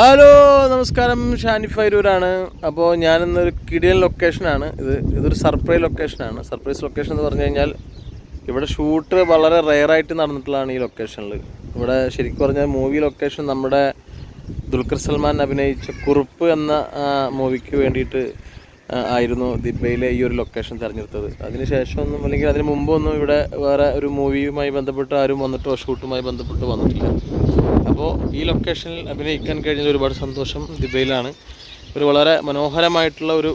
Hello നമസ്കാരം. ഷാനി ഫൈരൂരാണ്. അപ്പോൾ ഞാനിന്നൊരു കിടിയൻ ലൊക്കേഷനാണ്. ഇത് ഇതൊരു സർപ്രൈസ് ലൊക്കേഷനാണ്. സർപ്രൈസ് ലൊക്കേഷൻ എന്ന് പറഞ്ഞു കഴിഞ്ഞാൽ ഇവിടെ ഷൂട്ട് വളരെ റെയറായിട്ട് നടന്നിട്ടുള്ളതാണ് ഈ ലൊക്കേഷനിൽ. ഇവിടെ ശരിക്കും പറഞ്ഞാൽ മൂവി ലൊക്കേഷൻ നമ്മുടെ ദുൽഖർ സൽമാൻ അഭിനയിച്ച കുറുപ്പ് എന്ന മൂവിക്ക് വേണ്ടിയിട്ട് ആയിരുന്നു ദിബയിലെ ഈ ഒരു ലൊക്കേഷൻ തിരഞ്ഞെടുത്തത്. അതിനുശേഷമൊന്നും അല്ലെങ്കിൽ അതിന് മുമ്പൊന്നും ഇവിടെ വേറെ ഒരു മൂവിയുമായി ബന്ധപ്പെട്ട് ആരും വന്നിട്ടോ ഷൂട്ടുമായി ബന്ധപ്പെട്ട് വന്നിട്ടില്ല. അപ്പോൾ ഈ ലൊക്കേഷനിൽ അഭിനയിക്കാൻ കഴിഞ്ഞ ഒരുപാട് സന്തോഷം ദിബയിലാണ്. ഒരു വളരെ മനോഹരമായിട്ടുള്ള ഒരു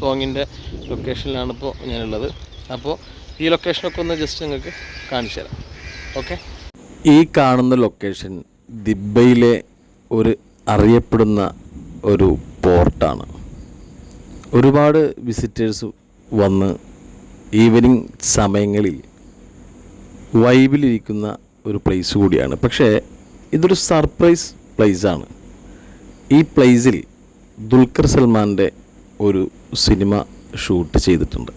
സോങ്ങിന്റെ ലൊക്കേഷനിലാണ് ഇപ്പോൾ ഞാനുള്ളത്. അപ്പോൾ ഈ ലൊക്കേഷനൊക്കെ ഒന്ന് ജസ്റ്റ് നിങ്ങൾക്ക് കാണിച്ചു തരാം. ഓക്കെ ഈ കാണുന്ന ലൊക്കേഷൻ ദിബയിലെ ഒരു അറിയപ്പെടുന്ന ഒരു പോർട്ടാണ് ഒരുപാട് വിസിറ്റേഴ്സ് വന്ന് ഈവനിങ് സമയങ്ങളിൽ വൈബിലിരിക്കുന്ന ഒരു പ്ലേസ് കൂടിയാണ്. പക്ഷേ ഇതൊരു സർപ്രൈസ് പ്ലേസാണ് ഈ പ്ലേസിൽ ദുൽഖർ സൽമാന്റെ ഒരു സിനിമ ഷൂട്ട് ചെയ്തിട്ടുണ്ട്.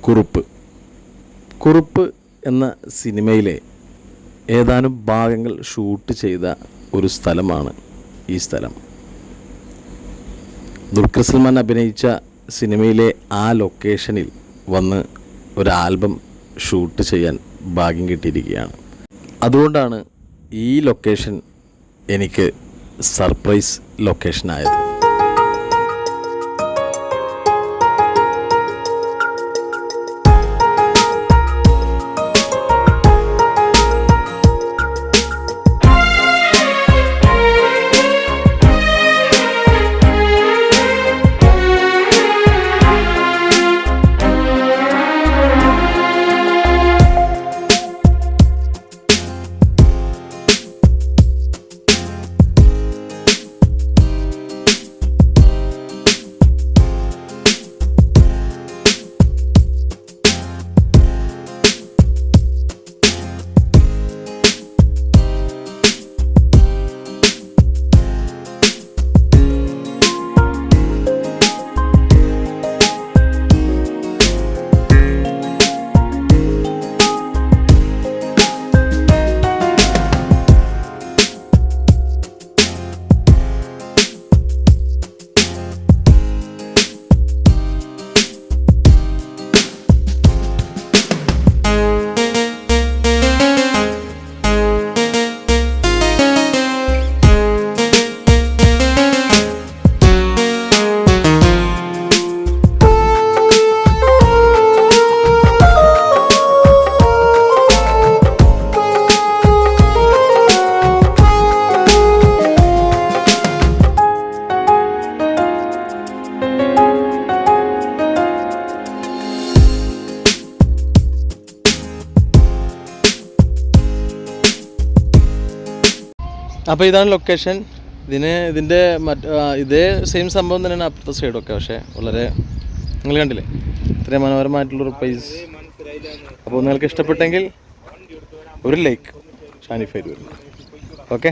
കുറുപ്പ്. കുറുപ്പ് എന്ന സിനിമയിലെ ഏതാനും ഭാഗങ്ങൾ ഷൂട്ട് ചെയ്ത ഒരു സ്ഥലമാണ് ഈ സ്ഥലം. ദുൽഖർ സൽമാൻ അഭിനയിച്ച സിനിമയിലെ ആ ലൊക്കേഷനിൽ വന്ന് ഒരു ആൽബം ഷൂട്ട് ചെയ്യാൻ ഭാഗ്യം കിട്ടിയിരിക്കുകയാണ്. അതുകൊണ്ടാണ് ഈ ലൊക്കേഷൻ എനിക്ക് സർപ്രൈസ് ലൊക്കേഷനായത്. അപ്പോൾ ഇതാണ് ലൊക്കേഷൻ ഇതിന് ഇതിന്റെ മറ്റ് ഇതേ സെയിം സംഭവം തന്നെയാണ് അപ്പുറത്തെ സൈഡൊക്കെ പക്ഷേ വളരെ നിങ്ങൾ കണ്ടില്ലേ? ഇത്രയും മനോഹരമായിട്ടുള്ളൊരു പ്ലേസ് അപ്പോൾ നിങ്ങൾക്ക് ഇഷ്ടപ്പെട്ടെങ്കിൽ ഒരു ലൈക്ക് ഷാനിഫൈ വരുന്നു. ഓക്കെ